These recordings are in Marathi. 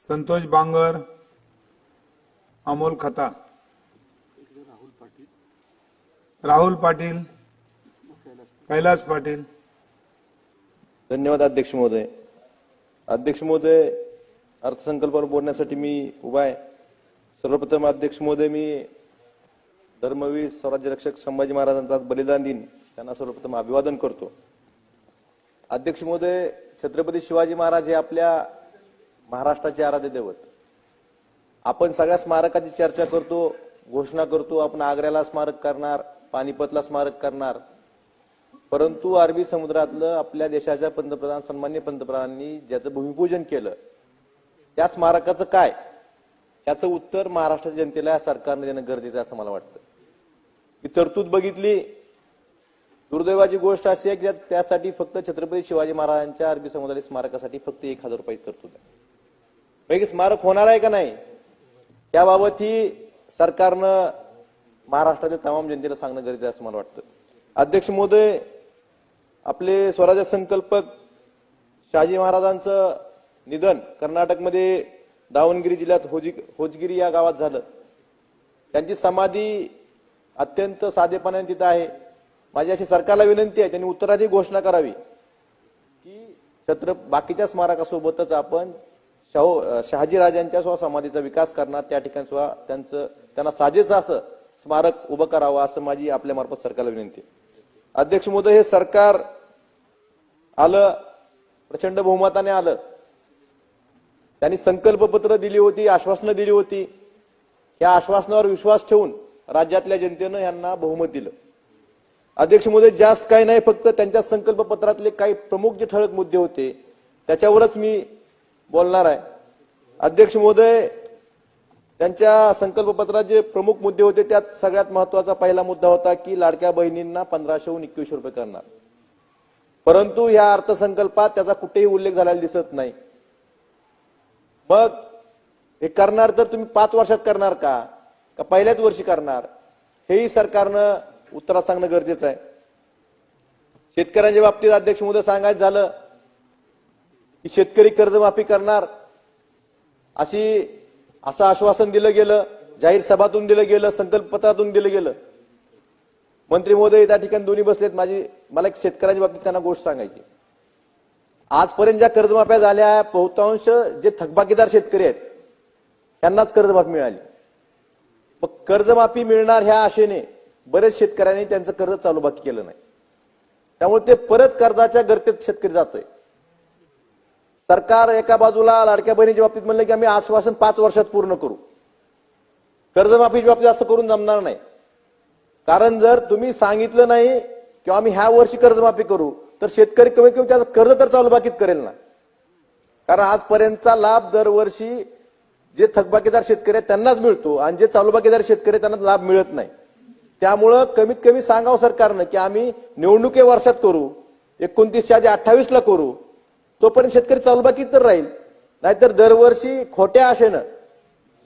संतोष बांगर अमोल खता. राहुल पाटील कैलास पाटील. धन्यवाद अध्यक्ष महोदय. अध्यक्ष महोदय अर्थसंकल्पावर बोलण्यासाठी मी उभा आहे. सर्वप्रथम अध्यक्ष महोदय मी धर्मवीर स्वराज्य रक्षक संभाजी महाराजांचा बलिदान दिन त्यांना सर्वप्रथम अभिवादन करतो. अध्यक्ष महोदय छत्रपती शिवाजी महाराज हे आपल्या महाराष्ट्राचे आराध्य दैवत. आपण सगळ्या स्मारकाची चर्चा करतो घोषणा करतो आपण आग्र्याला स्मारक करणार पानिपतला स्मारक करणार. परंतु अरबी समुद्रातलं आपल्या देशाच्या पंतप्रधान सन्मान्य पंतप्रधानांनी ज्याचं भूमिपूजन केलं त्या स्मारकाचं काय? याचं उत्तर महाराष्ट्राच्या जनतेला या सरकारने देणं गरजेचं आहे असं मला वाटतं. ही तरतूद बघितली. दुर्दैवाची गोष्ट अशी आहे की त्यासाठी फक्त छत्रपती शिवाजी महाराजांच्या अरबी समुद्रातील स्मारकासाठी फक्त एक हजार रुपये तरतूद आहे. म्हणजे स्मारक होणार आहे का नाही? त्याबाबत ही सरकारनं महाराष्ट्रातील तमाम जनतेला सांगणं गरजेचं आहे असं मला वाटतं. अध्यक्ष महोदय आपले स्वराज्य संकल्पक शहाजी महाराजांचं निधन कर्नाटकमध्ये दावणगिरी जिल्ह्यात होजी होजगिरी या गावात झालं. त्यांची समाधी अत्यंत साधेपणाने तिथं आहे. माझी अशी सरकारला विनंती आहे त्यांनी उत्तराची घोषणा करावी की छत्र बाकीच्या स्मारकासोबतच आपण शाहू शहाजीराजांच्या शहाजी राजांच्या सुद्धा समाधीचा विकास करणार त्या ठिकाणी सुद्धा त्यांचं त्यांना साजेचं असं स्मारक उभं करावं असं माझी आपल्या मार्फत सरकारला विनंती अध्यक्ष महोदय हे सरकार आलं प्रचंड बहुमताने आलं. त्यांनी संकल्पपत्र दिली होती आश्वासनं दिली होती. या आश्वासनावर विश्वास ठेवून राज्यातल्या जनतेनं यांना बहुमत दिलं. अध्यक्ष महोदय जास्त काही नाही फक्त त्यांच्या संकल्पपत्रातले काही प्रमुख जे ठळक मुद्दे होते त्याच्यावरच मी बोलणार आहे. अध्यक्ष महोदय त्यांच्या संकल्पपत्रात जे प्रमुख मुद्दे होते त्यात सगळ्यात महत्त्वाचा पहिला मुद्दा होता की लाडक्या बहिणींना पंधराशेहून एकवीसशे रुपये करणार. परंतु या अर्थसंकल्पात त्याचा कुठेही उल्लेख झालेला दिसत नाही. मग हे करणार तर तुम्ही पाच वर्षात करणार का? का पहिल्याच वर्षी करणार? हेही सरकारनं उत्तरात सांगणं गरजेचं आहे. शेतकऱ्यांच्या बाबतीत अध्यक्ष महोदय सांगायचं झालं की शेतकरी कर्जमाफी करणार. अशी असं आश्वासन दिलं गेलं जाहीर सभातून दिलं गेलं संकल्पपत्रातून दिलं गेलं. मंत्री महोदय त्या ठिकाणी दोन्ही बसलेत. माझी मला एक शेतकऱ्यांच्या बाबतीत त्यांना गोष्ट सांगायची. आजपर्यंत ज्या कर्जमाफ्या झाल्या बहुतांश जे थकबाकीदार शेतकरी आहेत त्यांनाच कर्जमाफी मिळाली. मग कर्जमाफी मिळणार ह्या आशेने बरेच शेतकऱ्यांनी त्यांचं कर्ज चालू बाकी केलं नाही. त्यामुळे ते परत कर्जाच्या गर्तेत शेतकरी जातोय. सरकार एका बाजूला लाडक्या बहिणीच्या बाबतीत म्हणलं की आम्ही आश्वासन पाच वर्षात पूर्ण करू. कर्जमाफीच्या बाबतीत असं करून जमणार नाही. कारण जर तुम्ही सांगितलं नाही किंवा आम्ही ह्या वर्षी कर्जमाफी करू तर शेतकरी कमीत कमी त्याचं कर्ज तर चालू बाकीत करेल ना. कारण आजपर्यंतचा लाभ दरवर्षी जे थकबाकीदार शेतकरी आहेत त्यांनाच मिळतो आणि जे चालूबाकीदार शेतकरी आहेत त्यांना लाभ मिळत नाही. त्यामुळं कमीत कमी सांगावं सरकारनं की आम्ही निवडणुके वर्षात करू एकोणतीसच्या आधी अठ्ठावीसला करू तोपर्यंत शेतकरी चालबाकीत तर राहील. नाहीतर दरवर्षी खोट्या आशेनं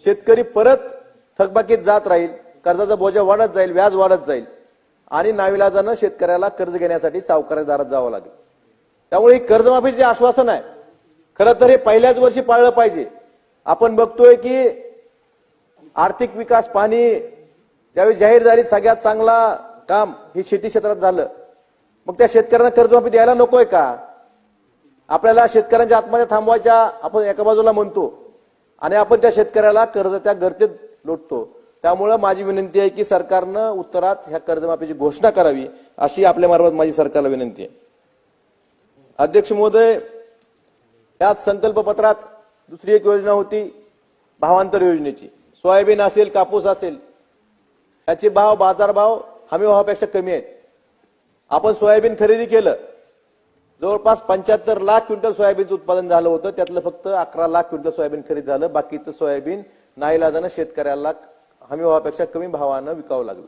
शेतकरी परत थकबाकीत जात राहील कर्जाचा बोजा वाढत जाईल व्याज वाढत जाईल आणि नाविलाजानं शेतकऱ्याला कर्ज घेण्यासाठी सावकाराच्या दारात जावं लागेल. त्यामुळे ही कर्जमाफीचे जे आश्वासन आहे खरं तर हे पहिल्याच वर्षी पाळलं पाहिजे. आपण बघतोय की आर्थिक विकास पाणी ज्यावेळी जाहीर झाली सगळ्यात चांगला काम हे शेती क्षेत्रात झालं. मग त्या शेतकऱ्यांना कर्जमाफी द्यायला नकोय का? आपल्याला शेतकऱ्यांच्या आत्महत्या थांबवायच्या आपण एका बाजूला म्हणतो आणि आपण त्या शेतकऱ्याला कर्ज त्या गर्तेत लोटतो. त्यामुळं माझी विनंती आहे की सरकारनं उत्तरात ह्या कर्जमाफीची घोषणा करावी अशी आपल्या मार्फत माझी सरकारला विनंती आहे. अध्यक्ष महोदय याच संकल्पपत्रात दुसरी एक योजना होती भावांतर योजनेची. सोयाबीन असेल कापूस असेल याचे भाव बाजारभाव हमी भावापेक्षा कमी आहेत. आपण सोयाबीन खरेदी केलं जवळपास पंच्याहत्तर लाख क्विंटल सोयाबीनचं उत्पादन झालं होतं. त्यातलं फक्त अकरा लाख क्विंटल सोयाबीन खरेदी झालं. बाकीचं सोयाबीन नाईलाजानं शेतकऱ्याला हमी भावापेक्षा कमी भावानं विकावं लागलं.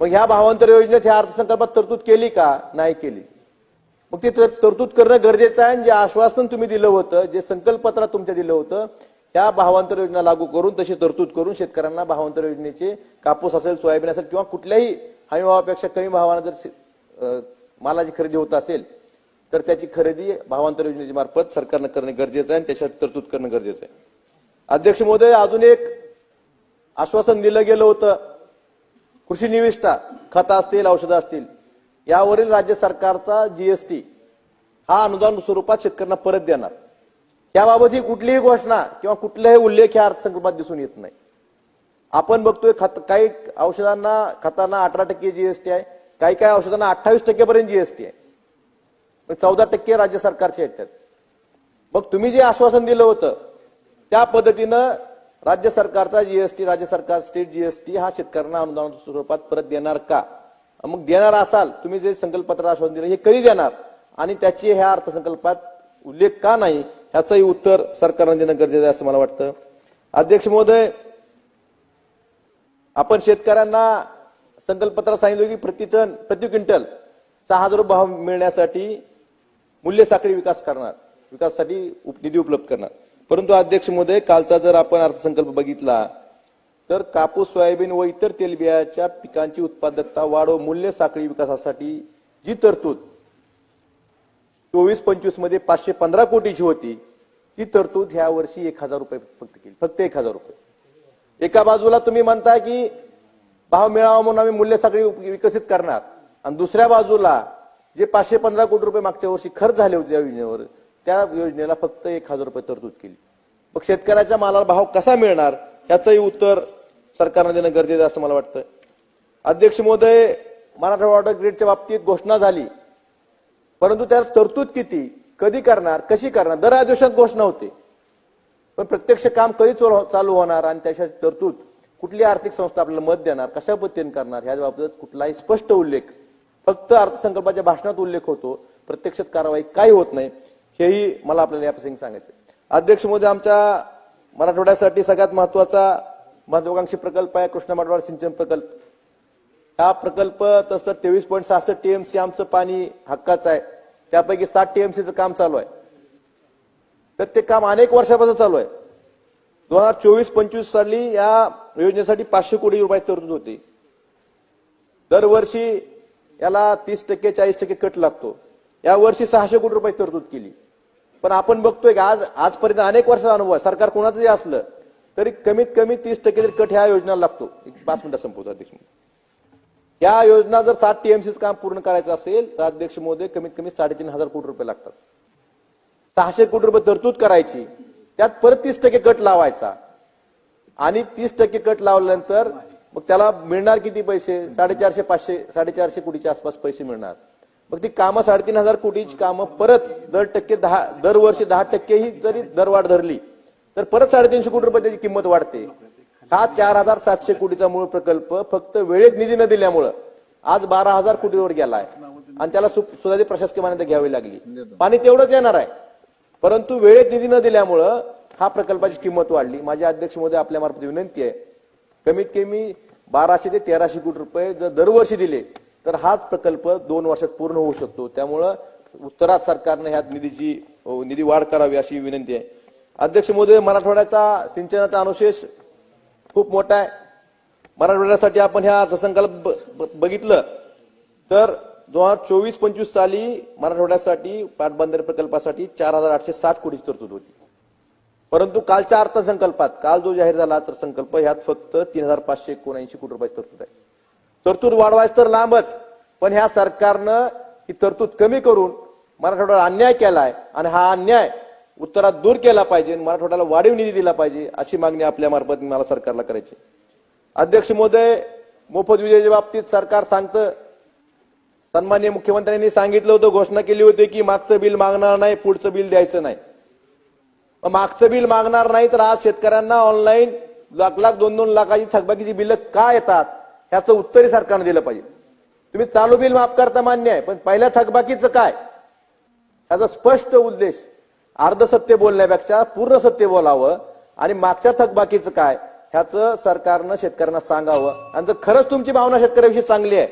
मग ह्या भावांतर योजनेत ह्या अर्थसंकल्पात तरतूद केली का? नाही केली. मग ती तरतूद करणं गरजेचं आहे आणि जे आश्वासन तुम्ही दिलं होतं जे संकल्पपत्रात तुमच्या दिलं होतं त्या भावांतर योजना लागू करून तशी तरतूद करून शेतकऱ्यांना भावांतर योजनेचे कापूस असेल सोयाबीन असेल किंवा कुठल्याही हमी भावापेक्षा कमी भावानं जर शे- मालाची खरेदी होत असेल तर त्याची खरेदी भावांतर योजनेच्या मार्फत सरकारनं करणे गरजेचं आहे आणि त्याच्यात तरतूद करणं गरजेचं आहे. अध्यक्ष महोदय अजून एक आश्वासन दिलं गेलं होतं. कृषी निविष्ठा खतं असतील औषधं असतील. यावरील राज्य सरकारचा जीएसटी हा अनुदान स्वरूपात शेतकऱ्यांना परत देणार. याबाबतही कुठलीही घोषणा किंवा कुठलाही उल्लेख या अर्थसंकल्पात दिसून येत नाही. आपण बघतोय खत काही औषधांना खतांना अठरा टक्के जीएसटी आहे. काही काही औषधांना अठ्ठावीस टक्केपर्यंत जीएसटी आहे. चौदा टक्के राज्य सरकारचे आहेत त्यात मग तुम्ही जे आश्वासन दिलं होतं त्या पद्धतीनं राज्य सरकारचा जीएसटी राज्य सरकार स्टेट जीएसटी हा शेतकऱ्यांना अनुदान स्वरूपात परत देणार का? मग देणार असाल तुम्ही जे संकल्पत्र आश्वासन दिलं हे कधी देणार? आणि त्याची ह्या अर्थसंकल्पात उल्लेख का नाही ह्याचंही उत्तर सरकारनं देणं गरजेचं आहे असं मला वाटतं. अध्यक्ष महोदय आपण शेतकऱ्यांना संकल्पत्र सांगितलं की प्रति टन प्रति क्विंटल सहा हजार भाव मिळण्यासाठी मूल्य साखळी विकास करणार विकासासाठी निधी उपलब्ध करणार. परंतु अध्यक्ष महोदय कालचा जर आपण अर्थसंकल्प बघितला तर कापूस सोयाबीन व इतर तेलबियाच्या पिकांची उत्पादकता वाढ व मूल्य साखळी विकासासाठी जी तरतूद चोवीस पंचवीसमध्ये पाचशे पंधरा कोटीची होती ती तरतूद ह्या वर्षी एक हजार रुपये फक्त केली फक्त एक हजार रुपये. एका बाजूला तुम्ही म्हणता की भाव मिळावा म्हणून आम्ही मूल्य साखळी विकसित करणार आणि दुसऱ्या बाजूला जे पाचशे पंधरा कोटी रुपये मागच्या वर्षी खर्च झाले होते या योजनेवर त्या योजनेला फक्त एक हजार रुपये तरतूद केली. मग शेतकऱ्याच्या मालाला भाव कसा मिळणार? याचंही उत्तर सरकारनं देणं गरजेचं असं मला वाटतं अध्यक्ष महोदय मराठा वॉटर ग्रेडच्या बाबतीत घोषणा झाली. परंतु त्यात तरतूद किती? कधी करणार? कशी करणार? दर आदेशात घोषणा होते. पण प्रत्यक्ष काम कधी चालू चालू होणार आणि त्याच्या तरतूद कुठली आर्थिक संस्था आपल्याला मत देणार कशा पद्धतीने करणार ह्या बाबतीत कुठलाही स्पष्ट उल्लेख फक्त अर्थसंकल्पाच्या भाषणात उल्लेख होतो. प्रत्यक्षात कारवाई काही होत नाही. हेही मला आपल्याला या प्रसंगी सांगायचं अध्यक्ष मोदी आमच्या मराठवाड्यासाठी सगळ्यात महत्त्वाचा महत्वाकांक्षी प्रकल्प आहे कृष्णा मराठवाडा सिंचन प्रकल्प. हा प्रकल्प तसं तेवीस पॉईंट सहासष्ट टीएमसी आमचं पाणी हक्काचं आहे. त्यापैकी सात टीएमसीचं काम चालू आहे. तर ते काम अनेक वर्षापासून चालू आहे. दोन हजार चोवीस पंचवीस साली या योजनेसाठी पाचशे कोटी रुपये तरतूद होती. दरवर्षी याला तीस टक्के चाळीस टक्के कट लागतो. या वर्षी सहाशे कोटी रुपये तरतूद केली. पण आपण बघतोय की आज आजपर्यंत अनेक वर्षाचा अनुभव आहे. सरकार कोणाचं जे असलं तरी कमीत कमी तीस टक्के तरी कट ह्या योजनेला लागतो. एक पाच मिनिटं संपवतो अध्यक्ष या योजना जर सात टीएमसीचं काम पूर्ण करायचं असेल तर अध्यक्ष मोदी कमीत कमी साडेतीन हजार कोटी रुपये लागतात. सहाशे कोटी रुपये तरतूद करायची त्यात परत तीस टक्के कट लावायचा. आणि तीस टक्के कट लावल्यानंतर मग त्याला मिळणार किती पैसे? साडेचारशे पाचशे साडेचारशे कोटीच्या आसपास पैसे मिळणार. मग ती कामं साडेतीन हजार कोटीची कामं परत दर टक्के दहा दरवर्षी दहा टक्के ही जरी दरवाढ धरली तर परत साडेतीनशे कोटी रुपये त्याची किंमत वाढते. हा चार हजार सातशे कोटीचा मूळ प्रकल्प फक्त वेळेत निधी न दिल्यामुळं आज बारा हजार कोटीवर गेलाय. आणि त्याला सु- सुधारित प्रशासकीय मान्यता घ्यावी लागली. पाणी तेवढंच येणार आहे. परंतु वेळेत निधी न दिल्यामुळं हा प्रकल्पाची किंमत वाढली. माझ्या अध्यक्ष मोदी आपल्या मार्फत विनंती आहे. कमीत कमी बाराशे ते तेराशे कोटी रुपये जर दरवर्षी दिले तर हाच प्रकल्प दोन वर्षात पूर्ण होऊ शकतो. त्यामुळं उत्तरात सरकारने ह्यात निधीची निधी वाढ करावी अशी विनंती आहे. अध्यक्ष मोदी मराठवाड्याचा सिंचनाचा अनुशेष खूप मोठा आहे. मराठवाड्यासाठी आपण ह्या अर्थसंकल्प ब- ब- बघितलं तर दोन हजार चोवीस पंचवीस साली मराठवाड्यासाठी पाटबंधारे प्रकल्पासाठी चार हजार आठशे साठ कोटीची तरतूद होती. परंतु कालच्या अर्थसंकल्पात काल जो जाहीर झाला अर्थसंकल्प ह्यात फक्त तीन हजार पाचशे एकोणऐंशी कोटी रुपये तरतूद आहे. तरतूद वाढवायचं तर लांबच पण ह्या सरकारनं ही तरतूद कमी करून मराठवाड्याला अन्याय केलाय आणि हा अन्याय उत्तरात दूर केला पाहिजे आणि मराठवाड्याला वाढीव निधी दिला पाहिजे अशी मागणी आपल्या मार्फत मला सरकारला करायची अध्यक्ष महोदय मोफत विजेच्या बाबतीत सरकार सांगतं सन्मान्य मुख्यमंत्र्यांनी सांगितलं होतं घोषणा केली होती की मागचं बिल मागणार नाही पुढचं बिल द्यायचं नाही. मागचं बिल मागणार नाही तर आज शेतकऱ्यांना ऑनलाईन लाख लाख दोन दोन लाखाची थकबाकीची बिलं का येतात? ह्याचं उत्तरही सरकारनं दिलं पाहिजे. तुम्ही चालू बिल माफ करता मान्य आहे पण पहिल्या थकबाकीचं काय? ह्याचा स्पष्ट उद्देश अर्ध सत्य बोलण्यापेक्षा पूर्ण सत्य बोलावं आणि मागच्या थकबाकीचं काय? ह्याचं सरकारनं शेतकऱ्यांना सांगावं. आणि जर खरंच तुमची भावना शेतकऱ्याविषयी चांगली आहे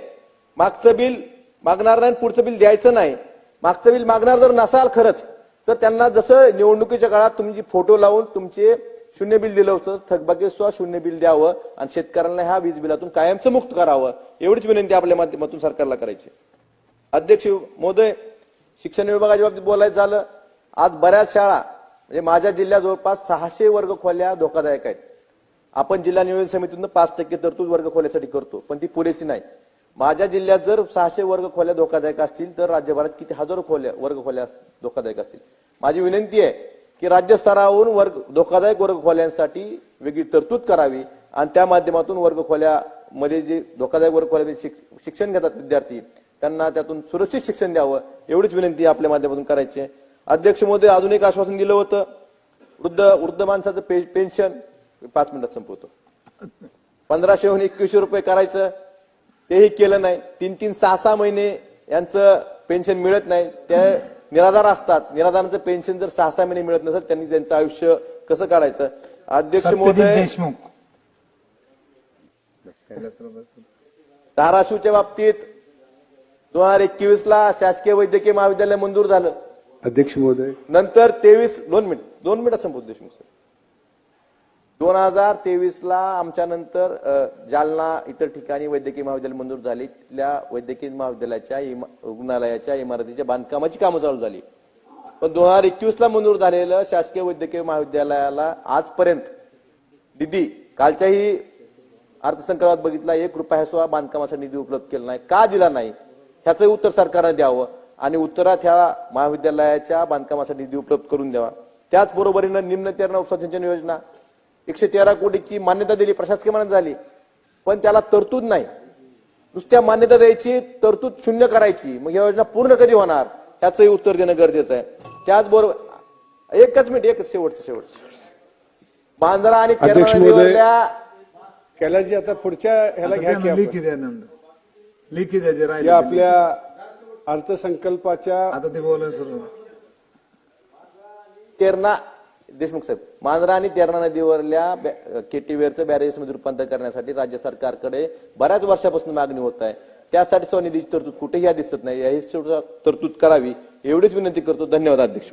मागचं बिल मागणार नाही आणि पुढचं बिल द्यायचं नाही. मागचं बिल मागणार जर नसाल खरंच तर त्यांना जसं निवडणुकीच्या काळात तुम्ही फोटो लावून तुमचे शून्य बिल दिलं होतं थकबाकी स्व शून्य बिल द्यावं आणि शेतकऱ्यांना ह्या वीज बिलातून कायमचं मुक्त करावं एवढीच विनंती आपल्या माध्यमातून सरकारला करायची. अध्यक्ष महोदय शिक्षण विभागाच्या बाबतीत बोलायचं झालं आज बऱ्याच शाळा म्हणजे माझ्या जिल्ह्यात जवळपास सहाशे वर्ग खोल्या धोकादायक आहेत. आपण जिल्हा नियोजन समितीतून पाच टक्के तरतूद वर्ग खोल्यासाठी करतो पण ती पुरेशी नाही. माझ्या जिल्ह्यात जर सहाशे वर्ग खोल्या धोकादायक असतील तर राज्यभरात किती हजारो खोल्या वर्ग खोल्या धोकादायक असतील. माझी विनंती आहे की राज्य स्तरावरून वर्ग धोकादायक वर्ग खोल्यांसाठी वेगळी तरतूद करावी आणि त्या माध्यमातून वर्ग खोल्यामध्ये जे धोकादायक वर्ग खोल्यामध्ये शिक्षण घेतात विद्यार्थी त्यांना त्यातून सुरक्षित शिक्षण द्यावं एवढीच विनंती आपल्या माध्यमातून करायची आहे. अध्यक्ष मोदी अजून एक आश्वासन दिलं होतं वृद्ध वृद्ध माणसाचं पे- पेन्शन पाच मिनिटात संपवतो. पंधराशेहून एकवीसशे रुपये करायचं तेही केलं नाही. तीन तीन सहा सहा महिने यांचं पेन्शन मिळत नाही. ते निराधार असतात. निराधारांचं पेन्शन जर सहा सहा महिने मिळत नसेल त्यांनी त्यांचं आयुष्य कसं काढायचं? अध्यक्ष महोदय देशमुख. धाराशिवच्या बाबतीत दोन हजार एकवीस ला शासकीय वैद्यकीय महाविद्यालय मंजूर झालं. अध्यक्ष महोदय. नंतर तेवीस दोन मिनिट दोन मिनिटात संपवतो देशमुख सर. दोन हजार तेवीसला आमच्यानंतर जालना इतर ठिकाणी वैद्यकीय महाविद्यालय मंजूर झाली. तिथल्या वैद्यकीय महाविद्यालयाच्या इमा- रुग्णालयाच्या इमारतीच्या बांधकामाची कामं चालू झाली. पण दोन हजार एकवीसला मंजूर झालेलं शासकीय वैद्यकीय महाविद्यालयाला आजपर्यंत निधी कालच्याही अर्थसंकल्पात बघितला एक रुपया सुद्धा बांधकामाचा निधी उपलब्ध केला नाही. का दिला नाही? ह्याचं उत्तर सरकारने द्यावं आणि उत्तरात ह्या महाविद्यालयाच्या बांधकामाचा निधी उपलब्ध करून द्यावा. त्याचबरोबरीनं निम्न तेरणा सिंचन योजना एकशे तेरा कोटीची मान्यता दिली प्रशासकीय मान्यता झाली. पण त्याला तरतूद नाही. नुसत्या मान्यता द्यायची तरतूद शून्य करायची. मग ही योजना पूर्ण कधी होणार? ह्याचंही उत्तर देणं गरजेचं आहे. त्याचबरोबर एकच मिनिट एकच शेवटचं शेवटचं बांद्रा आणि कैलासजी आता पुढच्या ह्याला घ्या लिखी. द्या नंतर. लिखी द्या जे या आपल्या अर्थसंकल्पाच्या. आता ते बोला सर. तेरणा देशमुख साहेब मांजरा आणि तेरणा नदीवरल्या केटीवेअरचं बॅरेजमध्ये रूपांतर करण्यासाठी राज्य सरकारकडे बऱ्याच वर्षापासून मागणी होत आहे. त्यासाठी स्वनिधीची तरतूद कुठेही दिसत नाही. याही तरतूद करावी एवढीच विनंती करतो. धन्यवाद अध्यक्ष